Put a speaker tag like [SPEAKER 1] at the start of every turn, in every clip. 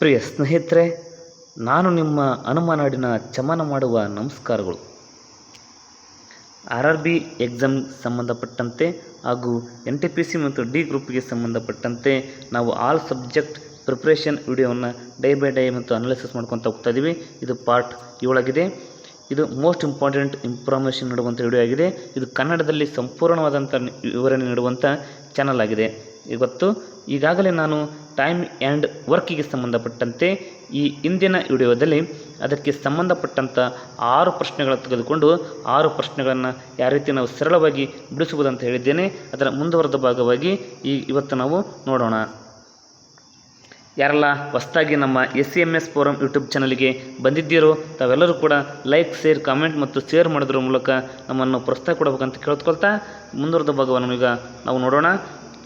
[SPEAKER 1] ಪ್ರಿಯ ಸ್ನೇಹಿತರೆ, ನಾನು ನಿಮ್ಮ ಹನುಮನಾಡಿನ ಚಮನ ಮಾಡುವ ನಮಸ್ಕಾರಗಳು. ಆರ್ ಆರ್ ಬಿ ಎಕ್ಸಾಮ್ ಸಂಬಂಧಪಟ್ಟಂತೆ ಹಾಗೂ ಎನ್ ಟಿ ಪಿ ಸಿ ಮತ್ತು ಡಿ ಗ್ರೂಪ್ಗೆ ಸಂಬಂಧಪಟ್ಟಂತೆ ನಾವು ಆಲ್ ಸಬ್ಜೆಕ್ಟ್ ಪ್ರಿಪ್ರೇಷನ್ ವಿಡಿಯೋವನ್ನು ಡೇ ಬೈ ಡೇ ಮತ್ತು ಅನಾಲಿಸಿಸ್ ಮಾಡ್ಕೊತ ಹೋಗ್ತಾ ಇದ್ದೀವಿ ಇದು ಪಾರ್ಟ್ ಏಳಾಗಿದೆ. ಇದು ಮೋಸ್ಟ್ ಇಂಪಾರ್ಟೆಂಟ್ ಇನ್ಫಾರ್ಮೇಷನ್ ನೀಡುವಂಥ ವಿಡಿಯೋ ಆಗಿದೆ. ಇದು ಕನ್ನಡದಲ್ಲಿ ಸಂಪೂರ್ಣವಾದಂಥ ವಿವರಣೆ ನೀಡುವಂಥ ಚಾನಲ್ ಆಗಿದೆ. ಇವತ್ತು ಈಗಾಗಲೇ ನಾನು ಟೈಮ್ ಆ್ಯಂಡ್ ವರ್ಕಿಗೆ ಸಂಬಂಧಪಟ್ಟಂತೆ ಈ ಇಂದಿನ ವಿಡಿಯೋದಲ್ಲಿ ಅದಕ್ಕೆ ಸಂಬಂಧಪಟ್ಟಂಥ ಆರು ಪ್ರಶ್ನೆಗಳನ್ನು ತೆಗೆದುಕೊಂಡು ಆರು ಪ್ರಶ್ನೆಗಳನ್ನು ಯಾವ ರೀತಿ ನಾವು ಸರಳವಾಗಿ ಬಿಡಿಸುವುದಂತ ಹೇಳಿದ್ದೇನೆ. ಅದರ ಮುಂದುವರೆದ ಭಾಗವಾಗಿ ಈ ಇವತ್ತು ನಾವು ನೋಡೋಣ. ಯಾರೆಲ್ಲ ಹೊಸದಾಗಿ ನಮ್ಮ S C M S forum YouTube ಚಾನಲ್ಗೆ ಬಂದಿದ್ದೀರೋ ತಾವೆಲ್ಲರೂ ಕೂಡ ಲೈಕ್, ಶೇರ್, ಕಾಮೆಂಟ್ ಮತ್ತು ಶೇರ್ ಮಾಡೋದ್ರ ಮೂಲಕ ನಮ್ಮನ್ನು ಪ್ರೋತ್ಸಾಹ ಕೊಡಬೇಕಂತ ಕೇಳ್ಕೊಳ್ತಾ ಮುಂದುವರೆದ ಭಾಗವನ್ನು ಈಗ ನಾವು ನೋಡೋಣ.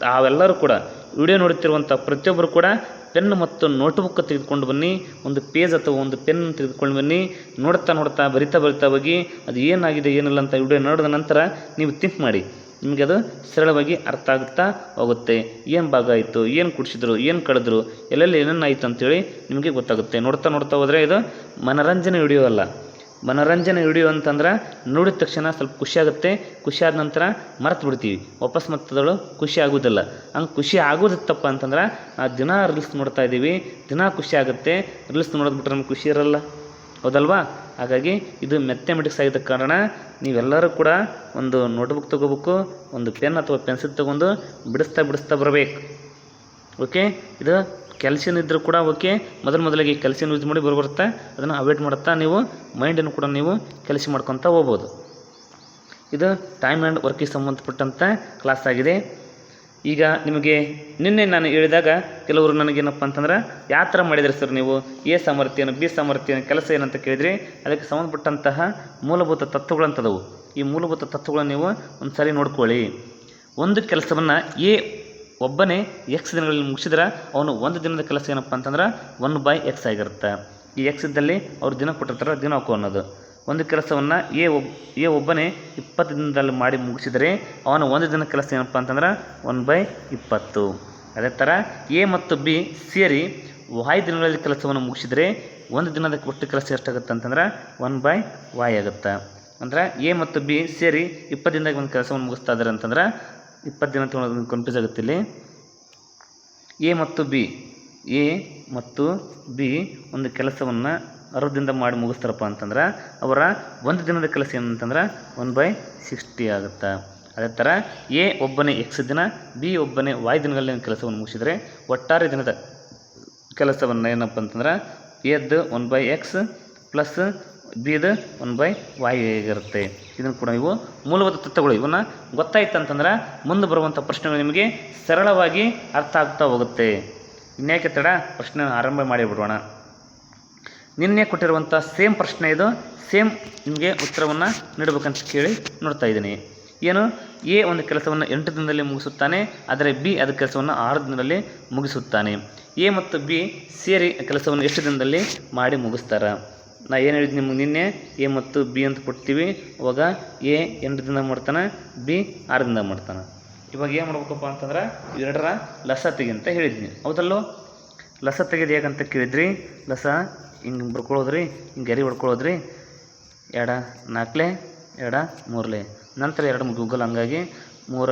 [SPEAKER 1] ತಾವೆಲ್ಲರೂ ಕೂಡ ವಿಡಿಯೋ ನೋಡುತ್ತಿರುವಂಥ ಪ್ರತಿಯೊಬ್ಬರು ಕೂಡ ಪೆನ್ ಮತ್ತು ನೋಟ್ಬುಕ್ ತೆಗೆದುಕೊಂಡು ಬನ್ನಿ. ಒಂದು ಪೇಜ್ ಅಥವಾ ಒಂದು ಪೆನ್ ತೆಗೆದುಕೊಂಡು ಬನ್ನಿ. ನೋಡ್ತಾ ನೋಡ್ತಾ, ಬರಿತಾ ಬರಿತಾ ಹೋಗಿ, ಅದು ಏನಾಗಿದೆ, ಏನಿಲ್ಲ ಅಂತ ವಿಡಿಯೋ ನೋಡಿದ ನಂತರ ನೀವು ಥಿಂಕ್ ಮಾಡಿ. ನಿಮಗೆ ಅದು ಸರಳವಾಗಿ ಅರ್ಥ ಆಗುತ್ತಾ ಹೋಗುತ್ತೆ. ಏನು ಭಾಗ ಆಯಿತು, ಏನು ಕುಡಿಸಿದ್ರು, ಏನು ಕಳೆದ್ರು, ಎಲ್ಲೆಲ್ಲಿ ಏನೇನು ಆಯಿತು ಅಂತೇಳಿ ನಿಮಗೆ ಗೊತ್ತಾಗುತ್ತೆ. ನೋಡ್ತಾ ನೋಡ್ತಾ ಹೋದರೆ ಇದು ಮನರಂಜನೆ ವಿಡಿಯೋ ಅಲ್ಲ. ಮನರಂಜನೆ ವಿಡಿಯೋ ಅಂತಂದ್ರೆ ನೋಡಿದ ತಕ್ಷಣ ಸ್ವಲ್ಪ ಖುಷಿಯಾಗುತ್ತೆ ಖುಷಿಯಾದ ನಂತರ ಮರೆತು ಬಿಡ್ತೀವಿ. ವಾಪಸ್ ಮತ್ತದಳು ಖುಷಿ ಆಗೋದಿಲ್ಲ. ಹಂಗೆ ಖುಷಿ ಆಗೋದಿತ್ತಪ್ಪ ಅಂತಂದ್ರೆ ಆ ದಿನ ರೀಲ್ಸ್ ನೋಡ್ತಾ ಇದ್ದೀವಿ. ದಿನ ಖುಷಿ ಆಗುತ್ತೆ. ರೀಲ್ಸ್ ನೋಡೋದ್ಬಿಟ್ರೆ ನಮ್ಗೆ ಖುಷಿ ಇರಲ್ಲ. ಹೌದಲ್ವಾ? ಹಾಗಾಗಿ ಇದು ಮೆಥಮೆಟಿಕ್ಸ್ ಆಗಿದ್ದ ಕಾರಣ ನೀವೆಲ್ಲರೂ ಕೂಡ ಒಂದು ನೋಟ್ಬುಕ್ ತೊಗೋಬೇಕು, ಒಂದು ಪೆನ್ ಅಥವಾ ಪೆನ್ಸಿಲ್ ತೊಗೊಂಡು ಬಿಡಿಸ್ತಾ ಬಿಡಿಸ್ತಾ ಬರಬೇಕು. ಓಕೆ ಇದು ಕ್ಯಾಲ್ಸಿಯನ್ ಇದ್ದರೂ ಕೂಡ ಓಕೆ ಮೊದಲು ಮೊದಲಿಗೆ ಕ್ಯಾಲ್ಸಿಯನ್ ಯೂಸ್ ಮಾಡಿ ಬರುತ್ತೆ ಅದನ್ನು ಅವಾಯ್ಡ್ ಮಾಡುತ್ತಾ ನೀವು ಮೈಂಡನ್ನು ಕೂಡ ನೀವು ಕೆಲಸ ಮಾಡ್ಕೊತಾ ಹೋಗ್ಬೋದು. ಇದು ಟೈಮ್ ಆ್ಯಂಡ್ ವರ್ಕಿಗೆ ಸಂಬಂಧಪಟ್ಟಂಥ ಕ್ಲಾಸ್ ಆಗಿದೆ. ಈಗ ನಿಮಗೆ ನಿನ್ನೆ ನಾನು ಹೇಳಿದಾಗ ಕೆಲವರು ನನಗೇನಪ್ಪ ಅಂತಂದ್ರೆ, ಯಾವ ಥರ ಮಾಡಿದ್ರಿ ಸರ್ ನೀವು? ಎ ಸಾಮರ್ಥ್ಯನ ಬಿ ಸಾಮರ್ಥ್ಯನ, ಕೆಲಸ ಏನಂತ ಕೇಳಿದ್ರಿ. ಅದಕ್ಕೆ ಸಂಬಂಧಪಟ್ಟಂತಹ ಮೂಲಭೂತ ತತ್ವಗಳಂಥದವು ಈ ಮೂಲಭೂತ ತತ್ವಗಳನ್ನು ನೀವು ಒಂದು ಸಾರಿ ನೋಡ್ಕೊಳ್ಳಿ. ಒಂದು ಕೆಲಸವನ್ನು ಎ ಒಬ್ಬನೇ ಎಕ್ಸ್ ದಿನಗಳಲ್ಲಿ ಮುಗಿಸಿದ್ರೆ ಅವನು ಒಂದು ದಿನದ ಕೆಲಸ ಏನಪ್ಪ ಅಂತಂದ್ರೆ ಒನ್ ಬೈ ಎಕ್ಸ್ ಆಗಿರುತ್ತೆ. ಈ ಎಕ್ಸ್ ಇದ್ದಲ್ಲಿ ಅವ್ರು ದಿನ ಕೊಟ್ಟಿರ್ತಾರೆ, ದಿನ ಹಾಕು ಅನ್ನೋದು. ಒಂದು ಕೆಲಸವನ್ನು ಎ ಒಬ್, ಎ ಒಬ್ಬನೇ ಇಪ್ಪತ್ತು ದಿನದಲ್ಲಿ ಮಾಡಿ ಮುಗಿಸಿದರೆ ಅವನ ಒಂದು ದಿನ ಕೆಲಸ ಏನಪ್ಪ ಅಂತಂದ್ರೆ ಒನ್ ಬೈ ಇಪ್ಪತ್ತು. ಅದೇ ಥರ ಎ ಮತ್ತು ಬಿ ಸೇರಿ ವಾಯ್ ದಿನಗಳಲ್ಲಿ ಕೆಲಸವನ್ನು ಮುಗಿಸಿದರೆ ಒಂದು ದಿನದ ಒಟ್ಟು ಕೆಲಸ ಎಷ್ಟಾಗುತ್ತೆ ಅಂತಂದ್ರೆ ಒನ್ ಬೈ ವಾಯ್ ಆಗುತ್ತೆ. ಅಂದ್ರೆ ಎ ಮತ್ತು ಬಿ ಸೇರಿ ಇಪ್ಪತ್ತು ದಿನದಾಗ ಒಂದು ಕೆಲಸವನ್ನು ಮುಗಿಸ್ತಾ ಇದ್ದಾರೆ ಅಂತಂದ್ರೆ ಇಪ್ಪತ್ತು ದಿನ ತೊಗೊಳೋದು ಕನ್ಫ್ಯೂಸ್ ಆಗುತ್ತೆ ಇಲ್ಲಿ ಎ ಮತ್ತು ಬಿ. ಎ ಮತ್ತು ಬಿ ಒಂದು ಕೆಲಸವನ್ನು ಅರ್ಧದಿಂದ ಮಾಡಿ ಮುಗಿಸ್ತಾರಪ್ಪ ಅಂತಂದ್ರೆ ಅವರ ಒಂದು ದಿನದ ಕೆಲಸ ಏನಂತಂದ್ರೆ ಒನ್ ಬೈ ಸಿಕ್ಸ್ಟಿ ಆಗುತ್ತೆ. ಅದೇ ಥರ ಎ ಒಬ್ಬನೇ ಎಕ್ಸ್ ದಿನ, ಬಿ ಒಬ್ಬನೇ ವಾಯ್ ದಿನಗಳಲ್ಲಿ ಕೆಲಸವನ್ನು ಮುಗಿಸಿದರೆ ಒಟ್ಟಾರೆ ದಿನದ ಕೆಲಸವನ್ನು ಏನಪ್ಪ ಅಂತಂದ್ರೆ ಎದ್ದು ಒನ್ ಬೈ ಎಕ್ಸ್ ಪ್ಲಸ್ ಬಿದು ಒನ್ ಬೈ ವಾಯ್ ಆಗಿರುತ್ತೆ. ಇದನ್ನು ಕೂಡ ನೀವು ಮೂಲಭೂತ ತತ್ವಗಳು. ಇವನ್ನ ಗೊತ್ತಾಯ್ತು ಅಂತಂದ್ರೆ ಮುಂದೆ ಬರುವಂಥ ಪ್ರಶ್ನೆಗಳು ನಿಮಗೆ ಸರಳವಾಗಿ ಅರ್ಥ ಆಗ್ತಾ ಹೋಗುತ್ತೆ. ಇನ್ಯಾಕೆ ತಡ? ಪ್ರಶ್ನೆ ಆರಂಭ ಮಾಡಿಬಿಡೋಣ. ನಿನ್ನೆ ಕೊಟ್ಟಿರುವಂಥ ಸೇಮ್ ಪ್ರಶ್ನೆ ಇದು. ಸೇಮ್ ನಿಮಗೆ ಉತ್ತರವನ್ನು ನೀಡಬೇಕಂತ ಕೇಳಿ ನೋಡ್ತಾ ಇದ್ದೀನಿ. ಏನು? ಎ ಒಂದು ಕೆಲಸವನ್ನು ಎಂಟು ದಿನದಲ್ಲಿ ಮುಗಿಸುತ್ತಾನೆ. ಆದರೆ ಬಿ ಅದು ಕೆಲಸವನ್ನು ಆರು ದಿನದಲ್ಲಿ ಮುಗಿಸುತ್ತಾನೆ. ಎ ಮತ್ತು ಬಿ ಸೇರಿ ಕೆಲಸವನ್ನು ಎಷ್ಟು ದಿನದಲ್ಲಿ ಮಾಡಿ ಮುಗಿಸ್ತಾರೆ? ನಾ ಏನು ಹೇಳಿದ್ದು ನಿಮಗೆ ನಿನ್ನೆ? ಎ ಮತ್ತು ಬಿ ಅಂತ ಕೊಡ್ತೀವಿ. ಅವಾಗ ಎ ಎಂಟು ಮಾಡ್ತಾನೆ, ಬಿ ಆರು ಮಾಡ್ತಾನೆ. ಇವಾಗ ಏನು ಮಾಡ್ಬೇಕಪ್ಪ ಅಂತಂದ್ರೆ ಎರಡರ ಲಸ ತೆಗಿ ಅಂತ ಹೇಳಿದ್ನಿ. ಹೌದಲ್ಲೋ? ಲಸ ತೆಗೆದು ಹೇಗಂತ ಕೇಳಿದ್ರಿ? ಲಸ ಹಿಂಗೆ ಬರ್ಕೊಳ್ಳೋದ್ರಿ ಹಿಂಗೆ ಗರಿ ಹೊಡ್ಕೊಳ್ಳೋದ್ರಿ ಎರಡ ನಾಲ್ಕಲೆ ಎರಡ ಮೂರಲೆ. ನಂತರ ಎರಡು ಗೂಗಲ್ ಹಂಗಾಗಿ ಮೂರ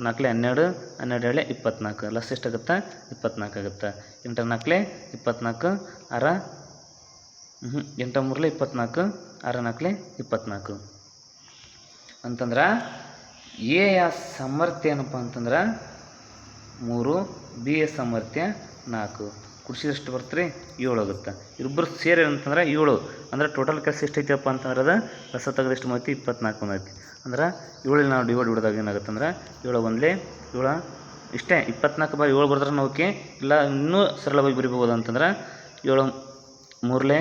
[SPEAKER 1] ನಾಲ್ಕಲೆ ಹನ್ನೆರಡು ಹನ್ನೆರಡು ಹೇಳಿ ಇಪ್ಪತ್ನಾಲ್ಕು ಲಸ್ ಎಷ್ಟಾಗುತ್ತೆ? ಇಪ್ಪತ್ನಾಲ್ಕು ಆಗುತ್ತೆ. ಎಂಟು ನಾಲ್ಕಲೆ ಇಪ್ಪತ್ನಾಲ್ಕು ಅರ ಹ್ಞೂ ಎಂಟ ಮೂರಲೆ ಇಪ್ಪತ್ನಾಲ್ಕು, ಆರ ನಾಲ್ಕಲೆ ಇಪ್ಪತ್ನಾಲ್ಕು. ಅಂತಂದ್ರೆ ಎ ಯ ಸಾಮರ್ಥ್ಯ ಏನಪ್ಪ ಅಂತಂದ್ರೆ ಮೂರು, ಬಿ ಎ ಸಾಮರ್ಥ್ಯ ನಾಲ್ಕು. ಕುಡಿಸಿದಷ್ಟು ಬರ್ತ್ರಿ ಏಳು ಆಗುತ್ತೆ. ಇಬ್ಬರು ಸೇರಿ ಅಂತಂದ್ರೆ ಏಳು. ಅಂದ್ರೆ ಟೋಟಲ್ ಕೆಲಸ ಎಷ್ಟೈತಪ್ಪ ಅಂತಂದ್ರೆ ಅದು ರಸ ತೆಗೆದಷ್ಟು ಮಾಹಿತಿ ಇಪ್ಪತ್ನಾಲ್ಕು ಒಂದೈತಿ ಅಂದ್ರೆ ಏಳಲ್ಲಿ ನಾವು ಡಿವೈಡ್ ಹಿಡಿದಾಗ ಏನಾಗುತ್ತೆ ಅಂದ್ರೆ ಏಳು ಒಂದಲೇ ಏಳು ಇಷ್ಟೇ. ಇಪ್ಪತ್ನಾಲ್ಕು ಬಾರಿ ಏಳು ಬರೆದ್ರೆ ನಾವು ಓಕೆ ಇಲ್ಲ ಇನ್ನೂ ಸರಳವಾಗಿ ಬರಿಬೋದು ಅಂತಂದ್ರೆ ಏಳು ಮೂರಲೇ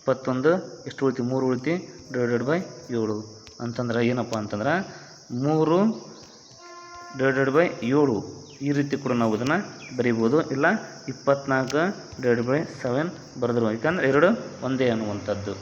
[SPEAKER 1] ಇಪ್ಪತ್ತೊಂದು, ಎಷ್ಟು ಉಳಿತಿ? ಮೂರು ಉಳಿತಿ ಡಿವೈಡೆಡ್ ಬೈ ಏಳು. ಅಂತಂದ್ರೆ ಏನಪ್ಪ ಅಂತಂದ್ರೆ ಮೂರು ಡಿವೈಡೆಡ್ ಬೈ ಏಳು. ಈ ರೀತಿ ಕೂಡ ನಾವು ಅದನ್ನು ಬರಿಬೋದು. ಇಲ್ಲ, ಇಪ್ಪತ್ನಾಲ್ಕು ಡಿವೈಡ್ ಬೈ ಸೆವೆನ್ ಬರೆದ್ರು ಯಾಕಂದ್ರೆ ಎರಡು ಒಂದೇ ಅನ್ನುವಂಥದ್ದು.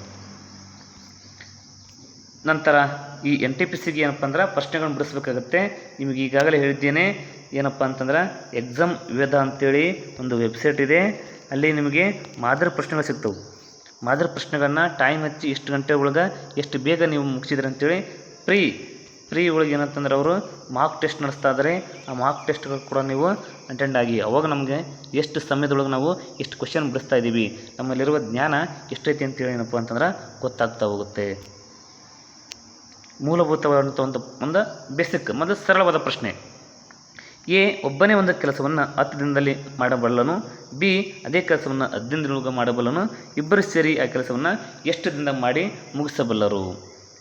[SPEAKER 1] ನಂತರ ಈ ಎನ್ ಟಿ ಪಿ ಸಿಗೆ ಏನಪ್ಪ ಅಂದ್ರೆ ಪ್ರಶ್ನೆಗಳನ್ನ ಬಿಡಿಸ್ಬೇಕಾಗತ್ತೆ. ನಿಮಗೆ ಈಗಾಗಲೇ ಹೇಳಿದ್ದೇನೆ, ಏನಪ್ಪ ಅಂತಂದ್ರೆ ಎಕ್ಸಾಮ್ ವೇದ ಅಂತೇಳಿ ಒಂದು ವೆಬ್ಸೈಟ್ ಇದೆ. ಅಲ್ಲಿ ನಿಮಗೆ ಮಾದರಿ ಪ್ರಶ್ನೆಗಳು ಸಿಗ್ತವೆ. ಮಾದರಿ ಪ್ರಶ್ನೆಗಳನ್ನ ಟೈಮ್ ಹಚ್ಚಿ ಎಷ್ಟು ಗಂಟೆ ಒಳಗೆ ಎಷ್ಟು ಬೇಗ ನೀವು ಮುಗಿಸಿದ್ರಿ ಅಂತೇಳಿ ಪ್ರೀ ಪ್ರೀ ಒಳಗೆ ಏನಂತಂದ್ರೆ ಅವರು ಮಾಕ್ ಟೆಸ್ಟ್ ನಡೆಸ್ತಾ ಇದ್ದಾರೆ ಆ ಮಾಕ್ ಟೆಸ್ಟ್ಗಳು ಕೂಡ ನೀವು ಅಟೆಂಡ್ ಆಗಿ ಅವಾಗ ನಮಗೆ ಎಷ್ಟು ಸಮಯದೊಳಗೆ ನಾವು ಎಷ್ಟು ಕ್ವಶನ್ ಬಿಡಿಸ್ತಾ ಇದ್ದೀವಿ, ನಮ್ಮಲ್ಲಿರುವ ಜ್ಞಾನ ಎಷ್ಟೈತಿ ಅಂತೇಳಿ ಏನಪ್ಪ ಅಂತಂದ್ರೆ ಗೊತ್ತಾಗ್ತಾ ಹೋಗುತ್ತೆ. ಮೂಲಭೂತವಾದಂಥ ಒಂದು ಒಂದು ಬೇಸಿಕ್ ಮತ್ತು ಸರಳವಾದ ಪ್ರಶ್ನೆ. ಎ, ಒಬ್ಬನೇ ಒಂದು ಕೆಲಸವನ್ನು ಹತ್ತು ದಿನದಲ್ಲಿ ಮಾಡಬಲ್ಲನು. ಬಿ, ಅದೇ ಕೆಲಸವನ್ನು ಹದಿನೈದು ದಿನದೊಳಗೆ ಮಾಡಬಲ್ಲನು. ಇಬ್ಬರು ಸೇರಿ ಆ ಕೆಲಸವನ್ನು ಎಷ್ಟು ದಿನ ಮಾಡಿ ಮುಗಿಸಬಲ್ಲರು?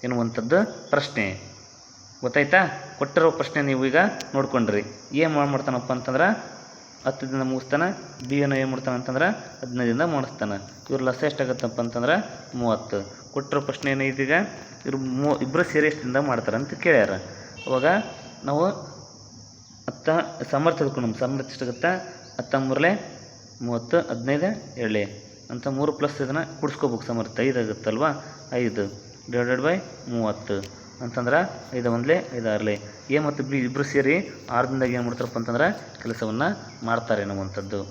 [SPEAKER 1] ಎನ್ನುವಂಥದ್ದು ಪ್ರಶ್ನೆ. ಗೊತ್ತಾಯ್ತಾ? ಕೊಟ್ಟಿರೋ ಪ್ರಶ್ನೆ ನೀವು ಈಗ ನೋಡ್ಕೊಂಡ್ರಿ. ಏನು ಮಾಡ್ಮಾಡ್ತಾನಪ್ಪ ಅಂತಂದ್ರೆ ಹತ್ತು ದಿನ ಮುಗಿಸ್ತಾನೆ ಬಿ ಏನೋ ಏನು ಮಾಡ್ತಾನೆ ಅಂತಂದ್ರೆ ಹದಿನೈದು ದಿನ ಮಾಡಿಸ್ತಾನೆ. ಇವ್ರ ಲಸ ಎಷ್ಟಾಗತ್ತಪ್ಪ ಅಂತಂದ್ರೆ ಮೂವತ್ತು. ಕೊಟ್ಟಿರೋ ಪ್ರಶ್ನೆ ಏನೈತೀಗ ಈಗ? ಇವ್ರು ಮೂ ಇಬ್ಬರು ಸೇರಿ ಎಷ್ಟು ದಿನದಾಗ ಮಾಡ್ತಾರೆ ಅಂತ ಕೇಳ್ಯಾರ. ಅವಾಗ ನಾವು ಹತ್ತ ಸಾಮರ್ಥ್ಯ ಹಿಡ್ಕೊಂಡು ಸಾಮರ್ಥ್ಯ ಎಷ್ಟಾಗುತ್ತೆ? ಮೂರಲೆ ಮೂವತ್ತು, ಹದಿನೈದು ಏಳೆ ಅಂತ ಮೂರು ಪ್ಲಸ್ ಇದನ್ನು ಕೂಡಿಸ್ಕೋಬೇಕು, ಸಮರ್ಥ. ಐದು ಆಗುತ್ತಲ್ವ? ಐದು. ಡಿವೈಡೆಡ್ ಬೈ ಮೂವತ್ತು. ಅಂತಂದ್ರೆ ಐದು ಒಂದಲೇ, ಐದು ಆರಲೆ ಎ ಮತ್ತು ಬಿ ಇಬ್ಬರು ಸೇರಿ ಆರು ದಿನದಾಗ ಏನು ಮಾಡ್ತಾರಪ್ಪ ಅಂತಂದ್ರೆ ಕೆಲಸವನ್ನು ಮಾಡ್ತಾರೆ ಅನ್ನುವಂಥದ್ದು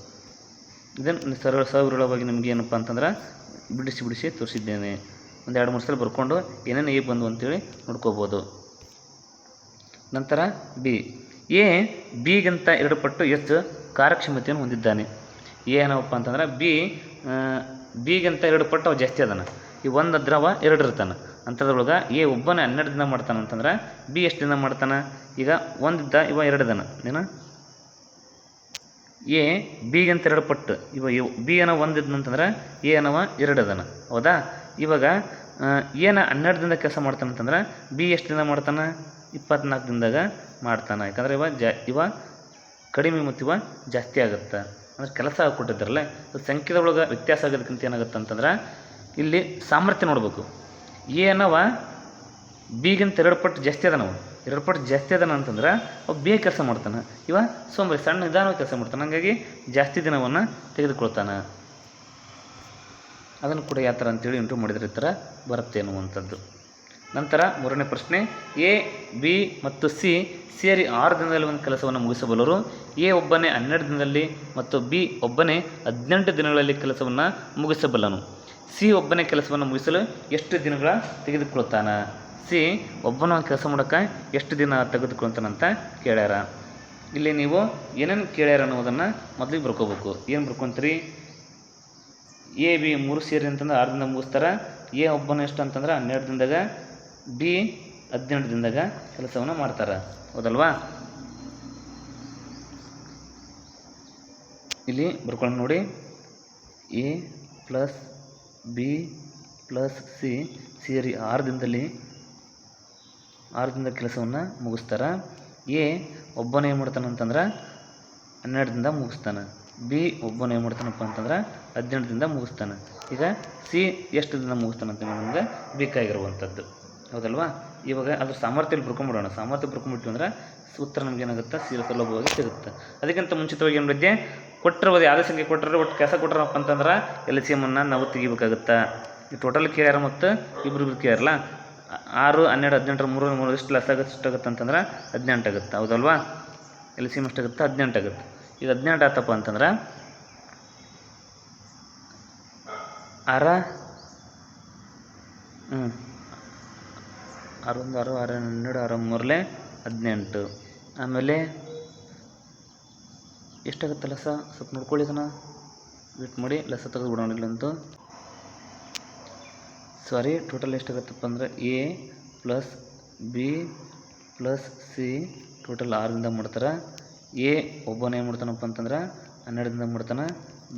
[SPEAKER 1] ಇದನ್ನು ಸರಳ ಸವಿರಳವಾಗಿ ನಿಮ್ಗೆ ಏನಪ್ಪ ಅಂತಂದ್ರೆ ಬಿಡಿಸಿ ಬಿಡಿಸಿ ತೋರಿಸಿದ್ದೇನೆ. ಒಂದು ಎರಡು, ಮೂರು ಸಲ ಬರ್ಕೊಂಡು ಏನೇನು ಹೇಗೆ ಬಂದು ಅಂತೇಳಿ ನೋಡ್ಕೋಬೋದು. ನಂತರ ಬಿ ಎ ಬಿಗಿಂತ ಎರಡು ಪಟ್ಟು ಹೆಚ್ಚು ಕಾರ್ಯಕ್ಷಮತೆಯನ್ನು ಹೊಂದಿದ್ದಾನೆ. ಏನಪ್ಪ ಅಂತಂದ್ರೆ ಬಿ ಬಿಗಿಂತ ಎರಡು ಪಟ್ಟು ಅವ ಜಾಸ್ತಿ ಅದಾನ. ಈ ಒಂದು ದ್ರವ ಎರಡು ಇರ್ತಾನೆ. ಅಂಥದ್ರೊಳಗೆ ಎ ಒಬ್ಬನ ಹನ್ನೆರಡು ದಿನ ಮಾಡ್ತಾನೆ ಅಂತಂದ್ರೆ ಬಿ ಎಷ್ಟು ದಿನ ಮಾಡ್ತಾನೆ? ಈಗ ಒಂದಿದ್ದ ಇವ ಎರಡು ದಿನ ಏನ? ಎ ಬಿಗಿಂತ ಎರಡು ಪಟ್ಟು. ಇವ ಬಿ ಏನೋ ಒಂದಿದ್ದ ಅಂತಂದ್ರೆ ಎ ಏನವ ಎರಡು ಅದನ ಹೌದಾ? ಇವಾಗ ಏನ ಹನ್ನೆರಡು ದಿನ ಕೆಲಸ ಮಾಡ್ತಾನಂತಂದ್ರೆ ಬಿ ಎಷ್ಟು ದಿನ ಮಾಡ್ತಾನೆ? ಇಪ್ಪತ್ನಾಲ್ಕು ದಿನದಾಗ ಮಾಡ್ತಾನೆ. ಯಾಕಂದ್ರೆ ಇವ ಜ, ಇವ ಕಡಿಮೆ ಮತ್ತು ಇವ ಜಾಸ್ತಿ ಆಗುತ್ತೆ. ಅಂದ್ರೆ ಕೆಲಸ ಕೊಟ್ಟಿದ್ದಾರಲ್ಲ ಸಂಖ್ಯೆದೊಳಗೆ ವ್ಯತ್ಯಾಸ ಆಗೋದಕ್ಕಿಂತ ಏನಾಗುತ್ತೆ ಅಂತಂದ್ರೆ ಇಲ್ಲಿ ಸಾಮರ್ಥ್ಯ ನೋಡ್ಬೇಕು. ಏನವ ಬಿಗಿಂತ ಎರಡು ಪಟ್ಟು ಜಾಸ್ತಿ ಅದಾನವ ಎರಡು ಪಟ್ಟು ಜಾಸ್ತಿ ಅದಾನ ಅಂತಂದ್ರೆ ಅವ ಬೇಗ ಕೆಲಸ ಮಾಡ್ತಾನೆ. ಇವ ಸೋಮಾರಿ ಸಣ್ಣ ನಿಧಾನವಾಗಿ ಕೆಲಸ ಮಾಡ್ತಾನೆ. ಹಾಗಾಗಿ ಜಾಸ್ತಿ ದಿನವನ್ನು ತೆಗೆದುಕೊಳ್ತಾನೆ. ಅದನ್ನು ಕೂಡ ಯಾವ ಥರ ಅಂತೇಳಿ ಇಂಟ್ರೂ ಮಾಡಿದ್ರೆ ಈ ಥರ ಬರುತ್ತೆ ಅನ್ನುವಂಥದ್ದು ನಂತರ ಮೂರನೇ ಪ್ರಶ್ನೆ, ಎ, ಬಿ ಮತ್ತು ಸಿ ಸೇರಿ ಆರು ದಿನದಲ್ಲಿ ಒಂದು ಕೆಲಸವನ್ನು ಮುಗಿಸಬಲ್ಲರು, ಎ ಒಬ್ಬನೇ ಹನ್ನೆರಡು ದಿನದಲ್ಲಿ ಮತ್ತು ಬಿ ಒಬ್ಬನೇ ಹದಿನೆಂಟು ದಿನಗಳಲ್ಲಿ ಕೆಲಸವನ್ನು ಮುಗಿಸಬಲ್ಲನು. ಸಿ ಒಬ್ಬನೇ ಕೆಲಸವನ್ನು ಮುಗಿಸಲು ಎಷ್ಟು ದಿನಗಳ ತೆಗೆದುಕೊಳ್ತಾನೆ? ಸಿ ಒಬ್ಬನ ಕೆಲಸ ಮಾಡೋಕ್ಕೆ ಎಷ್ಟು ದಿನ ತೆಗೆದುಕೊಳ್ತಾನಂತ ಕೇಳ್ಯಾರ. ಇಲ್ಲಿ ನೀವು ಏನೇನು ಕೇಳ್ಯಾರ ಅನ್ನೋದನ್ನು ಮೊದಲಿಗೆ ಬರ್ಕೋಬೇಕು. ಏನು ಬರ್ಕೊಂತೀರಿ? ಎ, ಬಿ ಮೂರು ಸೇರಿ ಅಂತಂದ್ರೆ ಆರು ದಿನ ಮುಗಿಸ್ತಾರೆ, ಎ ಒಬ್ಬನ ಎಷ್ಟು ಅಂತಂದ್ರೆ ಹನ್ನೆರಡು ದಿನದಾಗ ಬಿ ಹದಿನೆಂಟು ದಿನದಾಗ ಕೆಲಸವನ್ನು ಮಾಡ್ತಾರೆ. ಹೌದಲ್ವಾ? ಇಲ್ಲಿ ಬರ್ಕೊಂಡು ನೋಡಿ. A plus B plus C ಸೇರಿ ಆರು ದಿನದಲ್ಲಿ ಆರು ದಿನದ ಕೆಲಸವನ್ನು ಮುಗಿಸ್ತಾರೆ. ಎ ಒಬ್ಬನೇ ಏನು ಮಾಡ್ತಾನೆ ಅಂತಂದ್ರೆ ಹನ್ನೆರಡು ದಿನದ ಮುಗಿಸ್ತಾನೆ. ಬಿ ಒಬ್ಬನೇ ಏನು ಮಾಡ್ತಾನಪ್ಪ ಅಂತಂದ್ರೆ ಹದಿನೆಂಟು ದಿನದ ಮುಗಿಸ್ತಾನೆ. ಈಗ ಸಿ ಎಷ್ಟು ದಿನ ಮುಗಿಸ್ತಾನೆ ಅಂತ ನಮಗೆ ಬೇಕಾಗಿರುವಂಥದ್ದು ಹೌದಲ್ವಾ? ಇವಾಗ ಅದ್ರ ಸಾಮರ್ಥ್ಯ ಬರ್ಕೊಂಬಿಡೋಣ ಸಾಮರ್ಥ್ಯ ಬರ್ಕೊಂಬಿಟ್ಟು ಅಂದ್ರೆ ಉತ್ತರ ನಮ್ಗೆ ಏನಾಗುತ್ತೆ? ಸೀರೆ ಸುಲಭವಾಗಿ ಸಿಗುತ್ತೆ. ಅದಕ್ಕಿಂತ ಮುಂಚಿತವಾಗಿ ಏನು ಮಾಡಿದ್ದೆ ಕೊಟ್ಟಿರೋದು ಯಾವುದೇ ಸಂಖ್ಯೆ ಕೊಟ್ಟರೆ ಒಟ್ಟು ಕೆಲಸ ಕೊಟ್ಟರಪ್ಪ ಅಂತಂದ್ರೆ ಎಲ್ ಸಿ ಎಮ್ಮನ್ನು ನಾವು ತೆಗಿಬೇಕಾಗುತ್ತೆ. ಈ ಟೋಟಲ್ ಆರ್ ಮತ್ತು ಇಬ್ರು ಇಬ್ರು ಕೆ ಆ- ಆರು, ಹನ್ನೆರಡು, ಹದಿನೆಂಟರ ಮೂರು ಮೂರು ಎಷ್ಟು ಲೆಸ್ ಆಗುತ್ತೆ, ಎಷ್ಟಾಗುತ್ತೆ ಅಂತಂದ್ರೆ ಹದಿನೆಂಟು ಆಗುತ್ತೆ. ಹೌದಲ್ವಾ? ಎಲ್ ಸಿ ಎಂ ಎಷ್ಟಾಗುತ್ತೆ ಹದಿನೆಂಟು ಆಗುತ್ತೆ. ಈಗ ಹದಿನೆಂಟು ಆತಪ್ಪ ಅಂತಂದ್ರೆ ಅರ ಹ್ಞೂ ಆರೊಂದು ಆರು ಆರು ಹನ್ನೆರಡು ಆರು ಮೂರಲೆ ಹದಿನೆಂಟು. ಆಮೇಲೆ ಎಷ್ಟಾಗುತ್ತೆ ಲಸ? ಸ್ವಲ್ಪ ನೋಡ್ಕೊಳ್ಳಿ ಇದನ್ನು. ವೇಟ್ ಮಾಡಿ, ಲಸ ತೆಗೆದು ಬಿಡೋಣ ಇಲ್ಲಂತೂ. ಸಾರಿ ಟೋಟಲ್ ಎಷ್ಟಾಗತ್ತಪ್ಪ ಅಂದರೆ A plus B plus C total ಆರರಿಂದ ಮಾಡ್ತಾರೆ. ಎ ಒಬ್ಬನ ಏನು ಮಾಡ್ತಾನಪ್ಪ ಅಂತಂದ್ರೆ ಹನ್ನೆರಡರಿಂದ ಮಾಡ್ತಾನೆ.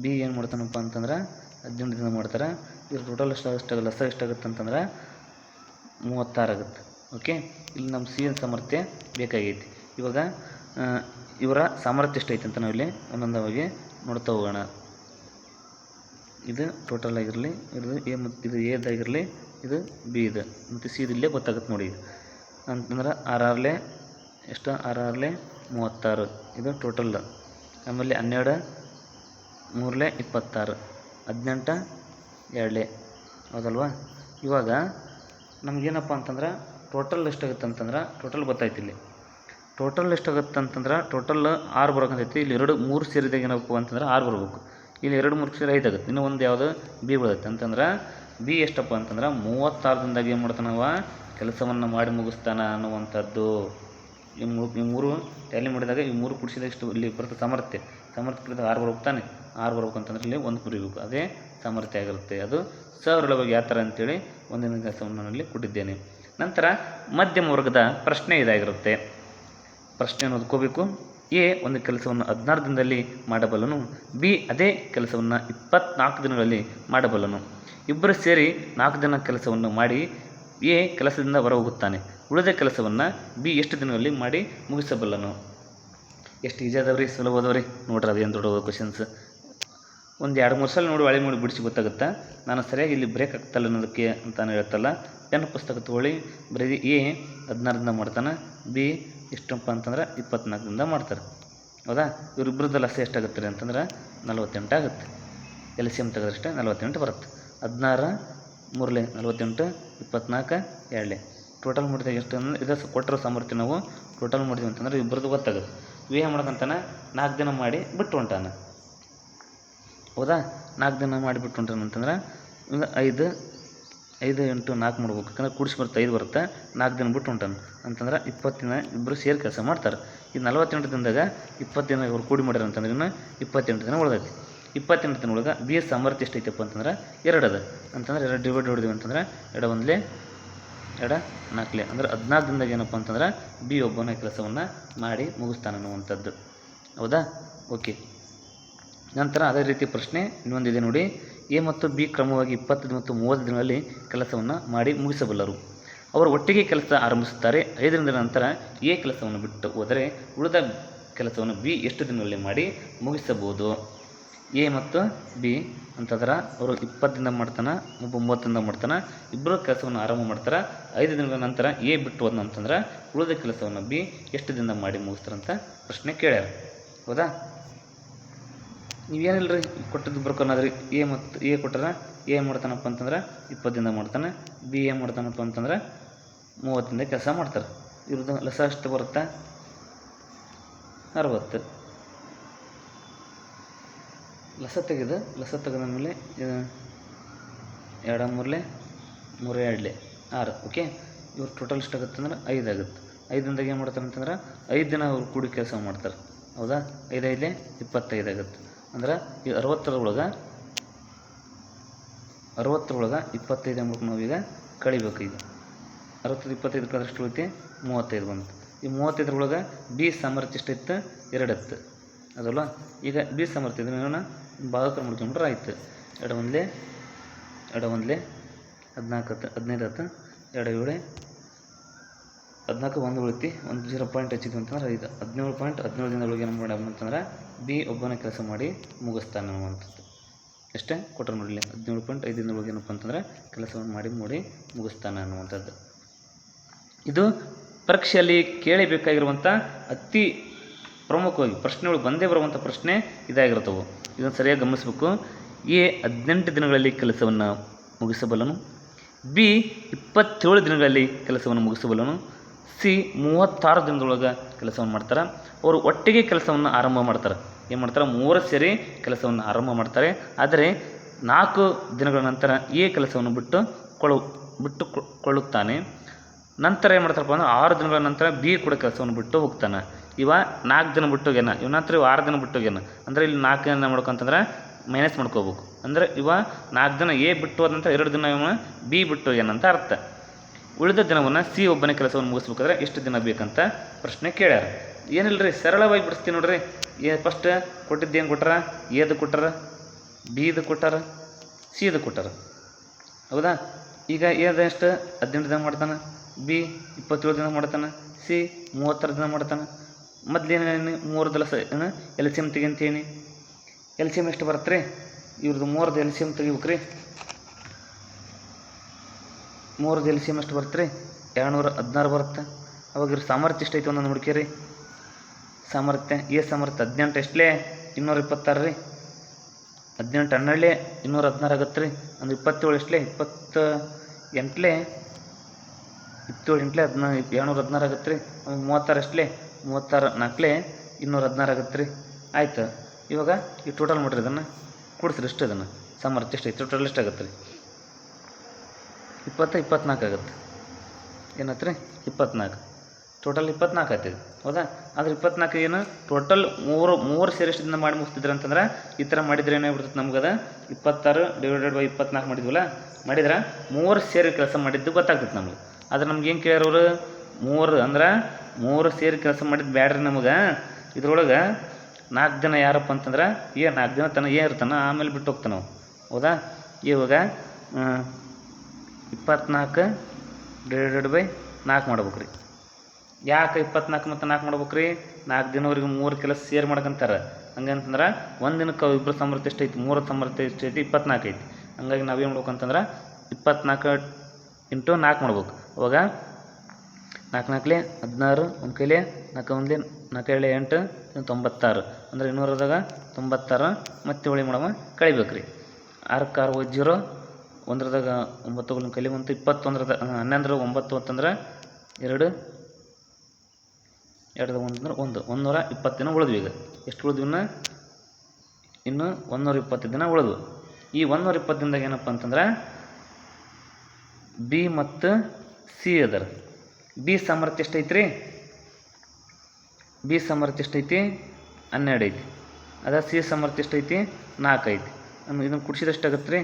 [SPEAKER 1] ಬಿ ಏನು ಮಾಡ್ತಾನಪ್ಪ ಅಂತಂದ್ರೆ ಹದಿನೆಂಟರಿಂದ ಮಾಡ್ತಾರೆ. ಇದ್ರ ಟೋಟಲ್ ಎಷ್ಟು ಎಷ್ಟಾಗ ಲಸ ಎಷ್ಟಾಗುತ್ತೆ ಅಂತಂದ್ರೆ ಮೂವತ್ತಾರು ಆಗುತ್ತೆ. ಓಕೆ ಇಲ್ಲಿ ನಮ್ಮ ಸಿ ಎನ್ ಸಾಮರ್ಥ್ಯ ಬೇಕಾಗೈತಿ. ಇವಾಗ ಇವರ ಸಾಮರ್ಥ್ಯ ಎಷ್ಟೈತೆ ಅಂತ ನಾವಿಲ್ಲಿ ಒಂದೊಂದಾಗಿ ನೋಡ್ತಾ ಹೋಗೋಣ. ಇದು ಟೋಟಲ್ ಆಗಿರಲಿ ಇದು ಎ ಮತ್ತು ಇದು ಎದಾಗಿರಲಿ ಇದು ಬಿ ಇದು ಮತ್ತು ಸಿ ಇಲ್ಲೇ ಗೊತ್ತಾಗುತ್ತೆ ನೋಡಿ. ಅಂತಂದ್ರೆ ಆರ್ ಆರ್ಲೆ ಎಷ್ಟು ಆರ್ ಆರ್ಲೆ ಮೂವತ್ತಾರು. ಇದು ಟೋಟಲ್ ಆಮೇಲೆ ಹನ್ನೆರಡು ಮೂರಲೆ ಇಪ್ಪತ್ತಾರು. ಹದಿನೆಂಟು ಎರಡಲೆ ಹೌದಲ್ವಾ? ಇವಾಗ ನಮಗೇನಪ್ಪ ಅಂತಂದ್ರೆ ಟೋಟಲ್ ಎಷ್ಟಾಗುತ್ತೆ ಅಂತಂದ್ರೆ ಟೋಟಲ್ ಗೊತ್ತಾಯ್ತು ಇಲ್ಲಿ. ಟೋಟಲ್ ಎಷ್ಟಾಗುತ್ತೆ ಅಂತಂದ್ರೆ ಟೋಟಲ್ ಆರು ಬರೋಕಂತೈತಿ ಇಲ್ಲಿ ಎರಡು, ಮೂರು ಸೇರಿದಾಗ ಏನಪ್ಪ ಅಂತಂದ್ರೆ ಆರು ಬರ್ಬೇಕು. ಇಲ್ಲಿ ಎರಡು, ಮೂರು ಸೇರಿ ಐದು ಆಗುತ್ತೆ. ಇನ್ನು ಒಂದು ಯಾವುದು? ಬಿ ಬೀಳುತ್ತೆ. ಅಂತಂದ್ರೆ ಬಿ ಎಷ್ಟಪ್ಪ ಅಂತಂದ್ರೆ ಮೂವತ್ತಾರು ದಿನದಾಗ ಏನು ಮಾಡ್ತಾನವ ಕೆಲಸವನ್ನು ಮಾಡಿ ಮುಗಿಸ್ತಾನ ಅನ್ನುವಂಥದ್ದು. ಈ ಮೂರು ಈ ಮೂರು ಟ್ಯಾಲಿ ಮಾಡಿದಾಗ ಈ ಮೂರು ಕುಡಿಸಿದಾಗ ಇಷ್ಟು ಇಲ್ಲಿ ಬರುತ್ತೆ ಸಾಮರ್ಥ್ಯ. ಸಾಮರ್ಥ್ಯ ಕುಡಿದಾಗ ಆರು ಬರ್ಬೇಕು ತಾನೆ ಆರು ಬರ್ಬೇಕು ಅಂತಂದ್ರೆ ಇಲ್ಲಿ ಒಂದು ಕುರಿಬೇಕು. ಅದೇ ಸಾಮರ್ಥ್ಯ ಆಗಿರುತ್ತೆ. ಅದು ಸರಳವಾಗಿ ಯಾವ ಥರ ಅಂತೇಳಿ ಒಂದಿನ ಕೆಲಸವನ್ನು ನಾನು ಇಲ್ಲಿ ಕೊಟ್ಟಿದ್ದೇನೆ ನಂತರ ಮಧ್ಯಮ ವರ್ಗದ ಪ್ರಶ್ನೆ ಇದಾಗಿರುತ್ತೆ. ಪ್ರಶ್ನೆಯನ್ನು ಓದ್ಕೋಬೇಕು ಎ ಒಂದು ಕೆಲಸವನ್ನು ಹದಿನಾರು ದಿನದಲ್ಲಿ ಮಾಡಬಲ್ಲನು. ಬಿ ಅದೇ ಕೆಲಸವನ್ನು ಇಪ್ಪತ್ನಾಲ್ಕು ದಿನಗಳಲ್ಲಿ ಮಾಡಬಲ್ಲನು. ಇಬ್ಬರು ಸೇರಿ ನಾಲ್ಕು ದಿನ ಕೆಲಸವನ್ನು ಮಾಡಿ ಎ ಕೆಲಸದಿಂದ ಹೊರ ಹೋಗುತ್ತಾನೆ ಉಳಿದ ಕೆಲಸವನ್ನು ಬಿ ಎಷ್ಟು ದಿನಗಳಲ್ಲಿ ಮಾಡಿ ಮುಗಿಸಬಲ್ಲನು. ಎಷ್ಟು ಈಜಿ ಸುಲಭದವ್ರಿ. ನೋಡ್ರಿ ಅದೇನು ದೊಡ್ಡ ಕ್ವಶನ್ಸ್ ಒಂದು ಎರಡು ಮೂರು ಸಲ ನೋಡಿ ಒಳೆ ಮಾಡಿ ಬಿಡಿಸಿ ಗೊತ್ತಾಗುತ್ತೆ? ನಾನು ಸರಿಯಾಗಿ ಇಲ್ಲಿ ಬ್ರೇಕ್ ಆಗ್ತಲ್ಲ ಅನ್ನೋದಕ್ಕೆ ಅಂತಾನೆ ಹೇಳ್ತಲ್ಲ, ಪೆನ್ ಪುಸ್ತಕ ತೊಗೊಳ್ಳಿ, ಬರೀ ಎ ಹದಿನಾರರಿಂದ ಮಾಡ್ತಾನೆ, ಬಿ ಎಷ್ಟಪ್ಪ ಅಂತಂದ್ರೆ ಇಪ್ಪತ್ನಾಲ್ಕರಿಂದ ಮಾಡ್ತಾರೆ. ಹೌದಾ? ಇವರಿಬ್ಬರದ್ದು ಲಸ ಎಷ್ಟಾಗುತ್ತೆ ರೀ ಅಂತಂದ್ರೆ ನಲ್ವತ್ತೆಂಟು ಆಗುತ್ತೆ. ಎಲ್ ಸಿ ಎಂ ತೆಗೆದಷ್ಟೇ ನಲ್ವತ್ತೆಂಟು ಬರುತ್ತೆ. ಹದಿನಾರು ಮೂರಲೆ ನಲ್ವತ್ತೆಂಟು, ಇಪ್ಪತ್ನಾಲ್ಕು ಎರಡಲೆ ಟೋಟಲ್ ಮಾಡಿದಾಗ ಎಷ್ಟು ಅಂದರೆ ಇದು ಕೊಟ್ಟಿರೋ ಸಾಮರ್ಥ್ಯ ನಾವು ಟೋಟಲ್ ಮಾಡಿದ್ವಿ ಅಂತಂದ್ರೆ ಇಬ್ಬರದ್ದು ಗೊತ್ತಾಗುತ್ತೆ. ವಿ ಮಾಡ್ಕಂತಾನೆ ನಾಲ್ಕು ದಿನ ಮಾಡಿ ಬಿಟ್ಟು ಹೊಂಟಾನ. ಹೌದಾ? ನಾಲ್ಕು ದಿನ ಮಾಡಿಬಿಟ್ಟು ಅಂತಂದ್ರೆ ಐದು ಐದು ಎಂಟು ನಾಲ್ಕು ಮಾಡ್ಬೇಕು. ಯಾಕಂದ್ರೆ ಕೂಡಿಸಿ ಬರುತ್ತೆ, ಐದು ಬರುತ್ತೆ, ನಾಲ್ಕು ದಿನ ಬಿಟ್ಟು ಹೊಂಟಾನ ಅಂತಂದ್ರೆ ಇಪ್ಪತ್ತು ದಿನ ಇಬ್ಬರು ಸೇರಿ ಕೆಲಸ ಮಾಡ್ತಾರೆ. ಈ ನಲ್ವತ್ತೆಂಟು ದಿನದಾಗ ಇಪ್ಪತ್ತು ದಿನ ಇವ್ರು ಕೂಡಿ ಮಾಡ್ಯಾರ ಅಂತಂದ್ರೆ ಇನ್ನು ಇಪ್ಪತ್ತೆಂಟು ದಿನ ಉಳಿದೈತಿ. ಇಪ್ಪತ್ತೆಂಟು ದಿನ ಒಳಗೆ ಬಿ ಎಸ್ ಸಾಮರ್ಥ್ಯ ಎಷ್ಟೈತಪ್ಪ ಅಂತಂದ್ರೆ ಎರಡು ಅದ. ಅಂತಂದ್ರೆ ಎರಡು ಡಿವೈಡ್ ಹೊಡಿದ್ವಿ ಅಂತಂದ್ರೆ ಎಡ ಒಂದ್ಲೆ, ಎಡ ನಾಲ್ಕಲೆ. ಅಂದ್ರೆ ಹದಿನಾಲ್ಕು ದಿನದಾಗ ಏನಪ್ಪ ಅಂತಂದ್ರೆ ಬಿ ಒಬ್ಬನ ಕೆಲಸವನ್ನು ಮಾಡಿ ಮುಗಿಸ್ತಾನೆ ಅನ್ನುವಂಥದ್ದು. ಹೌದಾ? ಓಕೆ ನಂತರ ಅದೇ ರೀತಿ ಪ್ರಶ್ನೆ ಇನ್ನೊಂದಿದೆ ನೋಡಿ. ಎ ಮತ್ತು ಬಿ ಕ್ರಮವಾಗಿ ಇಪ್ಪತ್ತು ಮತ್ತು ಮೂವತ್ತು ದಿನಗಳಲ್ಲಿ ಕೆಲಸವನ್ನು ಮಾಡಿ ಮುಗಿಸಬಲ್ಲರು. ಅವರು ಒಟ್ಟಿಗೆ ಕೆಲಸ ಆರಂಭಿಸುತ್ತಾರೆ. ಐದು ದಿನದ ನಂತರ ಎ ಕೆಲಸವನ್ನು ಬಿಟ್ಟು ಹೋದರೆ ಉಳಿದ ಕೆಲಸವನ್ನು ಬಿ ಎಷ್ಟು ದಿನಗಳಲ್ಲಿ ಮಾಡಿ ಮುಗಿಸಬಹುದು? ಎ ಮತ್ತು ಬಿ ಅಂತಂದ್ರೆ ಅವರು ಇಪ್ಪತ್ತು ದಿನ ಮಾಡ್ತಾನೆ ಒಬ್ಬ ಮೂವತ್ತು ದಿನ ಮಾಡ್ತಾನೆ, ಇಬ್ಬರು ಕೆಲಸವನ್ನು ಆರಂಭ ಮಾಡ್ತಾರೆ. ಐದು ದಿನಗಳ ನಂತರ ಎ ಬಿಟ್ಟು ಹೋದ ಅಂತಂದ್ರೆ ಉಳಿದ ಕೆಲಸವನ್ನು ಬಿ ಎಷ್ಟು ದಿನ ಮಾಡಿ ಮುಗಿಸ್ತಾರಂತ ಪ್ರಶ್ನೆ ಕೇಳ್ಯಾರ. ಹೌದಾ? ನೀವೇನಿಲ್ಲ ರೀ ಕೊಟ್ಟಿದ್ದು ಬರ್ಕೊನಾದ್ರಿ ಎ ಮತ್ತು ಎ ಕೊಟ್ಟರೆ ಎ ಮಾಡ್ತಾನಪ್ಪ ಅಂತಂದ್ರೆ ಇಪ್ಪತ್ತಿಂದ ದಿನ ಮಾಡ್ತಾನೆ, ಬಿ ಎ ಮಾಡ್ತಾನಪ್ಪ ಅಂತಂದ್ರೆ ಮೂವತ್ತಿಂದ ಕೆಲಸ ಮಾಡ್ತಾರೆ. ಇವ್ರದ್ದು ಲಸ ಅಷ್ಟು ಬರುತ್ತೆ? ಅರವತ್ತು. ಲಸ ತೆಗೆದು, ಲಸ ತೆಗೆದ ಮೇಲೆ ಎರಡು ಮೂರಲೆ ಮೂರು ಎರಡಲೆ, ಆರು ಓಕೆ ಇವ್ರು ಟೋಟಲ್ ಎಷ್ಟಾಗುತ್ತೆ ಅಂದ್ರೆ ಐದು ಆಗುತ್ತೆ. ಐದು ದಿನದಾಗ ಏನು ಮಾಡ್ತಾರೆ ಅಂತಂದ್ರೆ ಐದು ದಿನ ಅವ್ರು ಕೂಡಿ ಕೆಲಸ ಮಾಡ್ತಾರೆ. ಹೌದಾ? ಐದು ಲೇ ಇಪ್ಪತ್ತೈದು ಆಗುತ್ತೆ. ಅಂದ್ರೆ ಈ ಅರವತ್ತರೊಳಗೆ ಅರವತ್ತರೊಳಗೆ ಇಪ್ಪತ್ತೈದು ಅಂದ್ಬಿಟ್ಟು ನಾವೀಗ ಕಳಿಬೇಕು ಈಗ. ಅರವತ್ತು ಇಪ್ಪತ್ತೈದು ಕಳೆದಷ್ಟು ಉಳಿತಿ ಮೂವತ್ತೈದು ಬಂತು. ಈ ಮೂವತ್ತೈದರೊಳಗೆ ಬಿ ಸಾಮರ್ಥ್ಯ ಎಷ್ಟಿತ್ತು ಎರಡು ಹತ್ತು ಅದಲ್ಲ ಈಗ ಬಿ ಸಾಮರ್ಥ್ಯ ಇದನ್ನ ಭಾಗಕರ ಮಾಡ್ಕೊಂಡ್ರೆ ಆಯಿತು. ಎರಡು ಒಂದ್ಲೆ ಎರಡು ಒಂದ್ಲೆ ಹದಿನಾಲ್ಕು ಹತ್ತು, ಹದಿನೈದು ಹತ್ತು ಎರಡು ಏಳೆ, ಹದಿನಾಲ್ಕು ಒಂದು ಉಳಿತಿ ಒಂದು ಜೀರೋ ಪಾಯಿಂಟ್ ಹಚ್ಚಿದ್ವಿ ಅಂತಂದ್ರೆ ಐದು. ಹದಿನೇಳು ಪಾಯಿಂಟ್ ಹದಿನೇಳು ದಿನದೊಳಗೆ ಏನು ಮಾಡ್ಯಾವ ಅಂತಂದ್ರೆ ಬಿ ಒಬ್ಬನ ಕೆಲಸ ಮಾಡಿ ಮುಗಿಸ್ತಾನೆ ಅನ್ನುವಂಥದ್ದು ಎಷ್ಟೇ? ಕೊಟ್ಟರು ನೋಡಲಿ ಹದಿನೇಳು ಪಾಯಿಂಟ್ ಐದು ದಿನದೊಳಗೆ ಏನಪ್ಪ ಅಂತಂದರೆ ಕೆಲಸವನ್ನು ಮಾಡಿ ಮೂಡಿ ಮುಗಿಸ್ತಾನೆ ಅನ್ನುವಂಥದ್ದು. ಇದು ಪರೀಕ್ಷೆಯಲ್ಲಿ ಕೇಳಬೇಕಾಗಿರುವಂಥ ಅತಿ ಪ್ರಮುಖವಾಗಿ ಪ್ರಶ್ನೆಗಳು ಬಂದೇ ಬರುವಂಥ ಪ್ರಶ್ನೆ ಇದಾಗಿರ್ತವೆ. ಇದನ್ನು ಸರಿಯಾಗಿ ಗಮನಿಸಬೇಕು. ಎ, ಹದಿನೆಂಟು ದಿನಗಳಲ್ಲಿ ಕೆಲಸವನ್ನು ಮುಗಿಸಬಲ್ಲನು. ಬಿ, ಇಪ್ಪತ್ತೇಳು ದಿನಗಳಲ್ಲಿ ಕೆಲಸವನ್ನು ಮುಗಿಸಬಲ್ಲನು. ಸಿ, ಮೂವತ್ತಾರು ದಿನದೊಳಗೆ ಕೆಲಸವನ್ನು ಮಾಡ್ತಾರೆ. ಅವರು ಒಟ್ಟಿಗೆ ಕೆಲಸವನ್ನು ಆರಂಭ ಮಾಡ್ತಾರೆ. ಏನು ಮಾಡ್ತಾರೆ? ಮೂವರು ಸೇರಿ ಕೆಲಸವನ್ನು ಆರಂಭ ಮಾಡ್ತಾರೆ. ಆದರೆ ನಾಲ್ಕು ದಿನಗಳ ನಂತರ ಎ ಕೆಲಸವನ್ನು ಬಿಟ್ಟು ಕೊಳ್ಳು ಬಿಟ್ಟು ಕೊಳ್ಳುತ್ತಾನೆ. ನಂತರ ಏನು ಮಾಡ್ತಾರಪ್ಪ ಅಂದ್ರೆ ಆರು ದಿನಗಳ ನಂತರ ಬಿ ಕೂಡ ಕೆಲಸವನ್ನು ಬಿಟ್ಟು ಹೋಗ್ತಾನೆ. ಇವ ನಾಲ್ಕು ದಿನ ಬಿಟ್ಟು ಹೋಗ್ಯಾನ. ಇವ ನಂತರ ಇವ ಆರು ದಿನ ಬಿಟ್ಟು ಹೋಗ್ಯಾನ. ಅಂದರೆ ಇಲ್ಲಿ ನಾಲ್ಕು ದಿನ ಮಾಡ್ಕೊಂತಂದ್ರೆ ಮೈನಸ್ ಮಾಡ್ಕೋಬೇಕು. ಅಂದರೆ ಇವ ನಾಲ್ಕು ದಿನ ಎ ಬಿಟ್ಟು ಹೋದ ನಂತರ ಎರಡು ದಿನ ಇವ ಬಿ ಬಿಟ್ಟು ಅಂತ ಅರ್ಥ. ಉಳಿದ ದಿನವನ್ನು ಸಿ ಒಬ್ಬನೇ ಕೆಲಸವನ್ನು ಮುಗಿಸ್ಬೇಕಾದ್ರೆ ಎಷ್ಟು ದಿನ ಬೇಕಂತ ಪ್ರಶ್ನೆ ಕೇಳ್ಯಾರ. ಏನಿಲ್ಲ ರೀ ಸರಳವಾಗಿ ಬಿಡಿಸ್ತೀನಿ ನೋಡ್ರಿ. ಏ ಫಸ್ಟ್ ಕೊಟ್ಟಿದ್ದು ಏನು ಕೊಟ್ಟಾರ? ಎದು ಕೊಟ್ಟಾರ? ಬೀದು ಕೊಟ್ಟಾರ? ಸಿದು ಕೊಟ್ಟಾರ. ಹೌದಾ? ಈಗ ಎದು ಎಷ್ಟು? ಹದಿನೆಂಟು ದಿನ ಮಾಡ್ತಾನೆ. ಬಿ, ಇಪ್ಪತ್ತೇಳು ದಿನ ಮಾಡ್ತಾನೆ. ಸಿ, ಮೂವತ್ತಾರು ದಿನ ಮಾಡ್ತಾನೆ. ಮೊದ್ಲೇನು ಮೂರು ದಿವಸ, ಏನು? ಎಲ್ ಸಿ ಎಂ ತೆಗಿಂತೀನಿ. ಎಲ್ ಸಿ ಎಂ ಎಷ್ಟು ಬರುತ್ತೆ ರೀ ಇವ್ರದ್ದು ಮೂರದ್ದು ಎಲ್ ಸಿ ಎಂ ತೆಗಿಬೇಕು ರೀ ಮೂರದ್ದು ಎಲ್ ಸಿ ಎಂ ಎಷ್ಟು ಬರುತ್ತೆ ರೀ ಎರಡುನೂರ ಹದಿನಾರು ಬರುತ್ತೆ. ಅವಾಗ ಇವ್ರ ಸಾಮರ್ಥ್ಯ ಎಷ್ಟೈತೆ ಒಂದು ನೋಡ್ಕೇರಿ ಸಾಮರ್ಥ್ಯ ಎ ಸಾಮರ್ಥ್ಯ ಹದಿನೆಂಟು ಎಷ್ಟಲೇ? ಇನ್ನೂರ ಇಪ್ಪತ್ತಾರು ರೀ. ಹದಿನೆಂಟು ಹನ್ನೆರಡಲೇ? ಇನ್ನೂರ ಹದಿನಾರು ಆಗತ್ತೆ ರೀ. ಅಂದ್ರೆ ಇಪ್ಪತ್ತೇಳು ಎಷ್ಟಲೇ? ಇಪ್ಪತ್ತು ಎಂಟ್ಲೇ ಇಪ್ಪತ್ತೇಳು ಎಂಟಲೇ? ಹದಿನಾ ಏಳ್ನೂರ ಹದಿನಾರು ಆಗತ್ತೆ ರೀ. ಮೂವತ್ತಾರು ಎಷ್ಟಲೇ? ಮೂವತ್ತಾರು ನಾಲ್ಕಲೇ? ಇನ್ನೂರ ಹದಿನಾರು ಆಗತ್ತೆ ರೀ. ಆಯ್ತು. ಇವಾಗ ಈ ಟೋಟಲ್ ಮಾಡಿರಿ ಇದನ್ನು. ಕೊಡಿಸ್ರಿ ಎಷ್ಟು ಅದನ್ನು ಸಾಮರ್ಥ್ಯ ಎಷ್ಟು ಐತೆ? ಟೋಟಲ್ ಎಷ್ಟು ಆಗತ್ತೆ ರೀ? ಇಪ್ಪತ್ತು, ಇಪ್ಪತ್ನಾಲ್ಕು ಆಗತ್ತೆ. ಏನತ್ತೆ ರೀ ಇಪ್ಪತ್ನಾಲ್ಕು. ಟೋಟಲ್ ಇಪ್ಪತ್ನಾಲ್ಕು ಆಗ್ತದೆ ಹೌದಾ? ಆದ್ರೆ ಇಪ್ಪತ್ನಾಲ್ಕು ಏನು? ಟೋಟಲ್ ಮೂರು ಮೂರು ಸೇರಿಸಿದಿಂದ ಮಾಡಿ ಮುಗಿಸ್ತಿದ್ರೆ ಅಂತಂದ್ರೆ ಈ ಥರ ಮಾಡಿದ್ರೆ ಏನಾಗ್ಬಿಡ್ತದೆ ನಮ್ಗದ? ಇಪ್ಪತ್ತಾರು ಡಿವೈಡೆಡ್ ಬೈ ಇಪ್ಪತ್ನಾಲ್ಕು ಮಾಡಿದ್ವಲ್ಲ? ಮಾಡಿದ್ರೆ ಮೂರು ಸೇರಿ ಕೆಲಸ ಮಾಡಿದ್ದು ಗೊತ್ತಾಗ್ತದೆ ನಮ್ಗೆ. ಆದ್ರೆ ನಮ್ಗೆ ಏನು ಕೇಳೋರು ಮೂರು ಅಂದ್ರೆ ಮೂರು ಸೇರಿ ಕೆಲಸ ಮಾಡಿದ್ದು ಬ್ಯಾಡ್ರಿ ನಮಗೆ. ಇದ್ರೊಳಗೆ ನಾಲ್ಕು ದಿನ ಯಾರಪ್ಪ ಅಂತಂದ್ರೆ ಏ, ನಾಲ್ಕು ದಿನ ತನಕ ಏನು ಇರ್ತಾನೆ? ಆಮೇಲೆ ಬಿಟ್ಟು ಹೋಗ್ತಾನೆ ಹೌದಾ? ಇವಾಗ ಇಪ್ಪತ್ನಾಲ್ಕು ಡಿವೈಡೆಡ್ ಬೈ ನಾಲ್ಕು ಮಾಡ್ಬೇಕು ರೀ ಯಾಕೆ ಇಪ್ಪತ್ನಾಲ್ಕು ಮತ್ತು ನಾಲ್ಕು ಮಾಡ್ಬೇಕ್ರಿ? ನಾಲ್ಕು ದಿನವರೆಗೆ ಮೂರು ಕೆಲಸ ಸೇರ್ ಮಾಡ್ಕೊಂತಾರೆ. ಹಂಗಂತಂದ್ರೆ ಒಂದು ದಿನಕ್ಕೆ ಇಬ್ಬರು ಸಮರ್ಥ ಎಷ್ಟು ಐತಿ? ಮೂರು ಸಮರ್ಥ ಎಷ್ಟು ಐತಿ? ಇಪ್ಪತ್ನಾಲ್ಕು ಐತಿ. ಹಂಗಾಗಿ ನಾವೇನು ಮಾಡ್ಬೇಕು ಅಂತಂದ್ರೆ ಇಪ್ಪತ್ನಾಲ್ಕು ಇಂಟು ನಾಲ್ಕು ಮಾಡ್ಬೇಕು. ಅವಾಗ ನಾಲ್ಕು ನಾಲ್ಕಲೆ ಹದಿನಾರು ಒಂದು ಕೈಲಿ ನಾಲ್ಕು ಒಂದ್ಲಿ ನಾಲ್ಕು ಏಳು ಎಂಟು ತೊಂಬತ್ತಾರು. ಅಂದ್ರೆ ಇನ್ನೂರದಾಗ ತೊಂಬತ್ತಾರು ಮತ್ತೆ ಹೊಳಿ ಮಾಡಮ್ಮ ಕಳಿಬೇಕು ರೀ ಆರಕ್ಕೆ ಆರು ಜೀರೋ, ಒಂದರದಾಗ ಒಂಬತ್ತು ಕಲಿ ಬಂತು ಇಪ್ಪತ್ತೊಂದರದ ಹನ್ನೊಂದರ ಒಂಬತ್ತು ಅಂತಂದ್ರೆ ಎರಡು ಎರಡು ಒಂದು ಅಂದ್ರೆ ಒಂದು ಒಂದೂರ ಇಪ್ಪತ್ತು ದಿನ ಉಳಿದ್ವಿ ಈಗ. ಎಷ್ಟು ಉಳಿದ್ವಿ ಇನ್ನು? ಇನ್ನು ಒಂದೂರ ಇಪ್ಪತ್ತು ದಿನ ಉಳಿದ್ವು. ಈ ಒಂದೂರ ಇಪ್ಪತ್ತು ದಿನದಾಗ ಏನಪ್ಪ ಅಂತಂದ್ರೆ ಬಿ ಮತ್ತು ಸಿ ಅದರ ಬಿ ಸಾಮರ್ಥ್ಯ ಎಷ್ಟು ಐತ್ರಿ? ಬಿ ಸಾಮರ್ಥ್ಯ ಎಷ್ಟು ಐತಿ? ಹನ್ನೆರಡು ಐತಿ. ಅದ ಸಿ ಸಾಮರ್ಥ್ಯ ಎಷ್ಟು ಐತಿ? ನಾಲ್ಕು ಐತಿ. ಇದನ್ನು ಕುಡಿಸಿದ ಎಷ್ಟಾಗತ್ತೆ ರೀ?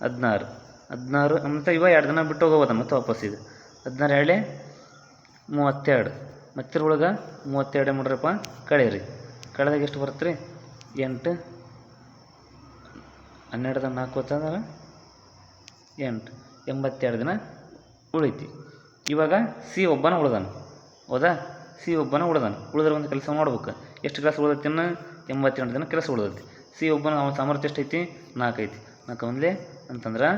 [SPEAKER 1] ಹದಿನಾರು. ಹದಿನಾರು ಮತ್ತು ಇವಾಗ ಎರಡು ದಿನ ಬಿಟ್ಟು ಹೋಗೋದ ಮತ್ತೆ ವಾಪಸ್ ಇದು ಹದಿನಾರು ಎರಡೇ, ಮೂವತ್ತೆರಡು. ಮತ್ತಿರೊಳಗೆ ಮೂವತ್ತೆರಡು ಮಾಡ್ರಪ್ಪ, ಕಳೀರಿ. ಕಳೆದಾಗ ಎಷ್ಟು ಬರುತ್ತೆ ರೀ ಎಂಟು. ದಿನ ನಾಲ್ಕು ಅಂದ್ರೆ ಎಂಟು. ಎಂಬತ್ತೆರಡು ದಿನ ಉಳಿತಿ. ಇವಾಗ ಸಿ ಒಬ್ಬನ ಉಳ್ದಾನ. ಹೌದಾ? ಸಿ ಒಬ್ಬನ ಉಳ್ದಾನ. ಉಳಿದ್ರೆ ಒಂದು ಕೆಲಸ ಮಾಡ್ಬೇಕು. ಎಷ್ಟು ಕೆಲಸ ಉಳ್ದೈತಿ ಇನ್ನು? ಎಂಬತ್ತೆರಡು ದಿನ ಕೆಲಸ ಉಳ್ದೈತಿ. ಸಿ ಒಬ್ಬನ ಅವನ ಸಾಮರ್ಥ್ಯ ಎಷ್ಟೈತಿ ನಾಲ್ಕು ಐತಿ. ನಾಲ್ಕು ಒಂದಲೇ ಅಂತಂದ್ರೆ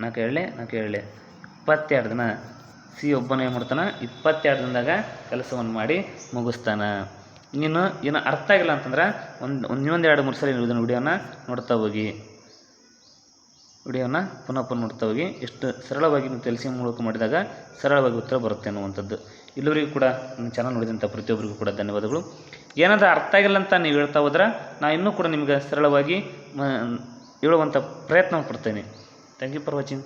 [SPEAKER 1] ನಾಲ್ಕು ಏಳಲೆ ನಾಲ್ಕು ಏಳಲೆ. ಇಪ್ಪತ್ತೆರಡು ದಿನ ಸಿ ಒಬ್ಬನ ಏನು ಮಾಡ್ತಾನೆ? ಇಪ್ಪತ್ತೆರಡು ದಿನದಾಗ ಕೆಲಸವನ್ನು ಮಾಡಿ ಮುಗಿಸ್ತಾನೆ. ನೀನು ಏನು ಅರ್ಥ ಆಗಿಲ್ಲ ಅಂತಂದ್ರೆ ಒಂದು ಇನ್ನೊಂದು ಎರಡು ಮೂರು ಸಲ ಇದನ್ನು ವಿಡಿಯೋನ ನೋಡ್ತಾ ಹೋಗಿ. ವಿಡಿಯೋನ ಪುನಃ ಪುನಃ ನೋಡ್ತಾ ಹೋಗಿ. ಎಷ್ಟು ಸರಳವಾಗಿ ನೀವು ತಿಳಿಸಿ ಮೂಲಕ ಮಾಡಿದಾಗ ಸರಳವಾಗಿ ಉತ್ತರ ಬರುತ್ತೆ ಅನ್ನುವಂಥದ್ದು. ಇಲ್ಲಿವರಿಗೂ ಕೂಡ ನಿಮ್ಮ ಚೆನ್ನಾಗಿ ನೋಡಿದಂಥ ಪ್ರತಿಯೊಬ್ಬರಿಗೂ ಕೂಡ ಧನ್ಯವಾದಗಳು. ಏನಾದರೂ ಅರ್ಥ ಆಗಿಲ್ಲ ಅಂತ ನೀವು ಹೇಳ್ತಾ ಹೋದ್ರೆ ನಾನು ಇನ್ನೂ ಕೂಡ ನಿಮಗೆ ಸರಳವಾಗಿ ಹೇಳುವಂಥ ಪ್ರಯತ್ನ ಪಡ್ತೇನೆ. Thank you for watching